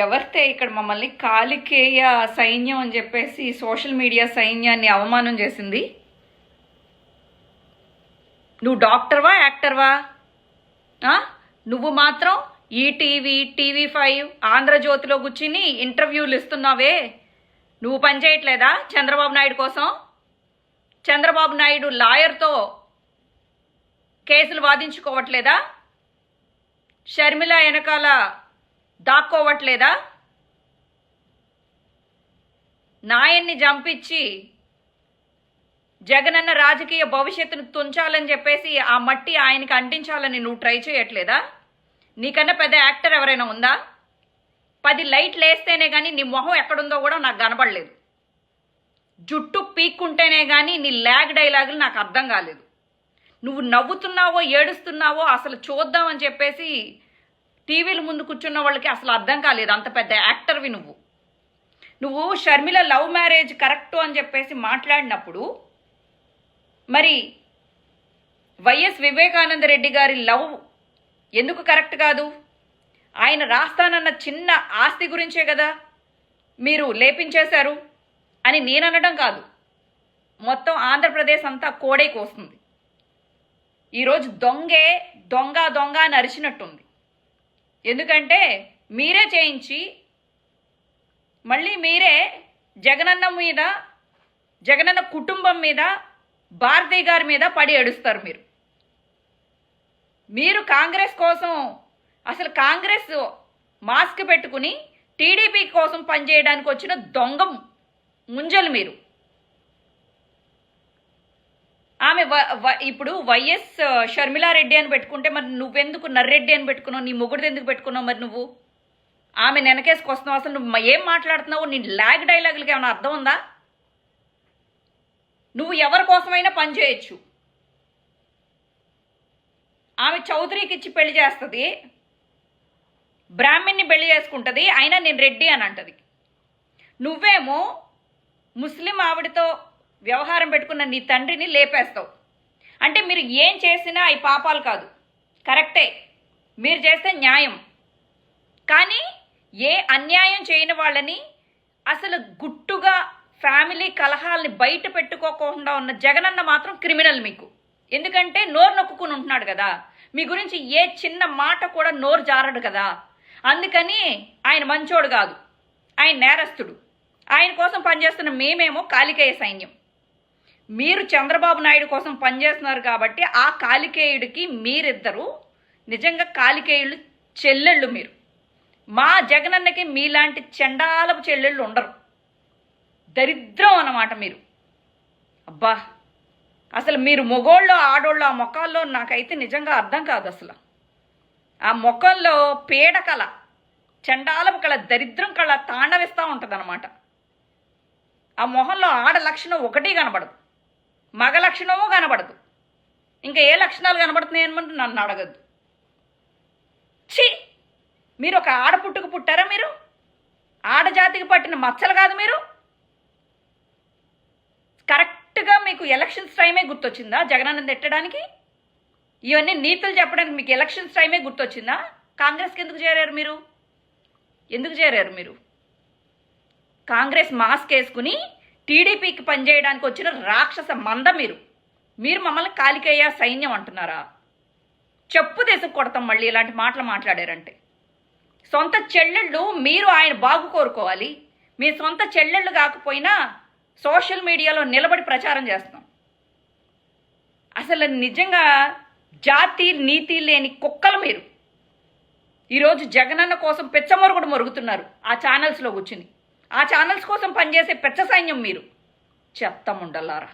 ఎవరితే ఇక్కడ మమ్మల్ని కాలికేయ సైన్యం అని చెప్పేసి సోషల్ మీడియా సైన్యాన్ని అవమానం చేసింది? నువ్వు డాక్టర్వా యాక్టర్వా? నువ్వు మాత్రం ఈటీవీ టీవీ ఫైవ్ ఆంధ్రజ్యోతిలో కూర్చుని ఇంటర్వ్యూలు ఇస్తున్నావే. నువ్వు పనిచేయట్లేదా చంద్రబాబు నాయుడు కోసం? చంద్రబాబు నాయుడు లాయర్తో కేసులు వాదించుకోవట్లేదా? షర్మిల వెనకాల దాక్కోవట్లేదా? నాయన్ని చంపించి జగనన్న రాజకీయ భవిష్యత్తును తుంచాలని చెప్పేసి ఆ మట్టి ఆయనకి అంటించాలని నువ్వు ట్రై చేయట్లేదా? నీకన్నా పెద్ద యాక్టర్ ఎవరైనా ఉందా? పది లైట్లు వేస్తేనే కానీ నీ మొహం ఎక్కడుందో కూడా నాకు కనబడలేదు. జుట్టు పీక్కుంటేనే కానీ నీ ల్యాగ్ డైలాగులు నాకు అర్థం కాలేదు. నువ్వు నవ్వుతున్నావో ఏడుస్తున్నావో అసలు చూద్దామని చెప్పేసి టీవీల ముందు కూర్చున్న వాళ్ళకి అసలు అర్థం కాలేదు. అంత పెద్ద యాక్టర్వి నువ్వు. నువ్వు షర్మిల లవ్ మ్యారేజ్ కరెక్టు అని చెప్పేసి మాట్లాడినప్పుడు మరి వైఎస్ వివేకానంద రెడ్డి గారి లవ్ ఎందుకు కరెక్ట్ కాదు? ఆయన రాస్తానన్న చిన్న ఆస్తి గురించే కదా మీరు లేపించేశారు అని నేను అనడం కాదు. మొత్తం ఆంధ్రప్రదేశ్ అంతా కోడే కోస్తుంది ఈరోజు దొంగే దొంగ దొంగ అని అరిచినట్టుంది ఎందుకంటే మీరే చేయించి మళ్ళీ మీరే జగనన్న మీద జగనన్న కుటుంబం మీద భారతి గారి మీద పడి ఏడుస్తారు మీరు. మీరు కాంగ్రెస్ కోసం అసలు కాంగ్రెస్ మాస్క్ పెట్టుకుని టీడీపీ కోసం పనిచేయడానికి వచ్చిన దొంగ ముంజలు మీరు. ఆమె వ- వ- ఇప్పుడు వైఎస్ షర్మిలారెడ్డి అని పెట్టుకుంటే మరి నువ్వెందుకు నర్రెడ్డి అని పెట్టుకున్నావు? నీ మొగుడిది ఎందుకు పెట్టుకున్నావు మరి నువ్వు? ఆమె నెనకేసుకొస్తున్నావు అసలు నువ్వు ఏం మాట్లాడుతున్నావు? నీ ల్యాగ్ డైలాగులకి ఏమైనా అర్థం ఉందా? నువ్వు ఎవరి కోసమైనా పని చేయొచ్చు. ఆమె చౌదరికి ఇచ్చి పెళ్ళి చేస్తుంది. బ్రాహ్మణ్ణి పెళ్ళి చేసుకుంటుంది. అయినా నేను రెడ్డి అని అంటది. నువ్వేమో ముస్లిం ఆవిడతో వ్యవహారం పెట్టుకున్న నీ తండ్రిని లేపేస్తావు. అంటే మీరు ఏం చేసినా అవి పాపాలు కాదు. కరెక్టే. మీరు చేస్తే న్యాయం. కానీ ఏ అన్యాయం చేయని వాళ్ళని అసలు గుట్టుగా ఫ్యామిలీ కలహాల్ని బయట పెట్టుకోకుండా ఉన్న జగనన్న మాత్రం క్రిమినల్ మీకు. ఎందుకంటే నోరు నొక్కుని ఉంటున్నాడు కదా. మీ గురించి ఏ చిన్న మాట కూడా నోరు జారడు కదా. అందుకని ఆయన మంచోడు కాదు. ఆయన నేరస్తుడు. ఆయన కోసం పనిచేస్తున్న మేమేమో కాలికేయ సైన్యం. మీరు చంద్రబాబు నాయుడు కోసం పనిచేస్తున్నారు కాబట్టి ఆ కాలికేయుడికి మీరిద్దరు నిజంగా కాలికేయుళ్ళు చెల్లెళ్ళు మీరు. మా జగనన్నకి మీలాంటి చెండాలపు చెల్లెళ్ళు ఉండరు. దరిద్రం అన్నమాట మీరు. అబ్బా! అసలు మీరు మొగోళ్ళు ఆడోళ్ళు ఆ ముఖాల్లో నాకైతే నిజంగా అర్థం కాదు అసలు. ఆ ముఖంలో పీడ కళ చండాలపు కళ దరిద్రం కళ తాండవిస్తూ ఉంటుంది ఆ మొహంలో ఆడ లక్షణం ఒకటి కనబడదు. మగ లక్షణమూ కనబడదు. ఇంకా ఏ లక్షణాలు కనబడుతున్నాయి అనమాట నన్ను అడగద్దు. ఛీ! మీరు ఒక ఆడ పుట్టుకు పుట్టారా మీరు? ఆడజాతికి పట్టిన మచ్చలు కాదు మీరు? కరెక్ట్గా మీకు ఎలక్షన్స్ టైమే గుర్తొచ్చిందా జగనానంద్ ఎట్టడానికి ఇవన్నీ నీతులు చెప్పడానికి మీకు ఎలక్షన్స్ టైమే గుర్తొచ్చిందా? కాంగ్రెస్కి ఎందుకు చేరారు మీరు? ఎందుకు చేరారు మీరు? కాంగ్రెస్ మాస్క్ వేసుకుని టీడీపీకి పనిచేయడానికి వచ్చిన రాక్షస మంద మీరు. మీరు మమ్మల్ని కాలికయ్యా సైన్యం అంటున్నారా? చెప్పు దేశం కొడతాం మళ్ళీ ఇలాంటి మాటలు మాట్లాడారంటే. సొంత చెల్లెళ్ళు మీరు ఆయన బాగు కోరుకోవాలి. మీ సొంత చెల్లెళ్ళు కాకపోయినా సోషల్ మీడియాలో నిలబడి ప్రచారం చేస్తున్నాం. అసలు నిజంగా జాతి నీతి లేని కుక్కలు మీరు. ఈరోజు జగనన్న కోసం పెచ్చమొరుగుడు మొరుగుతున్నారు ఆ ఛానల్స్లో కూర్చుని. ఆ ఛానల్స్ కోసం పనిచేసే పెచ్చ సైన్యం మీరు. చెత్త ముండలారా.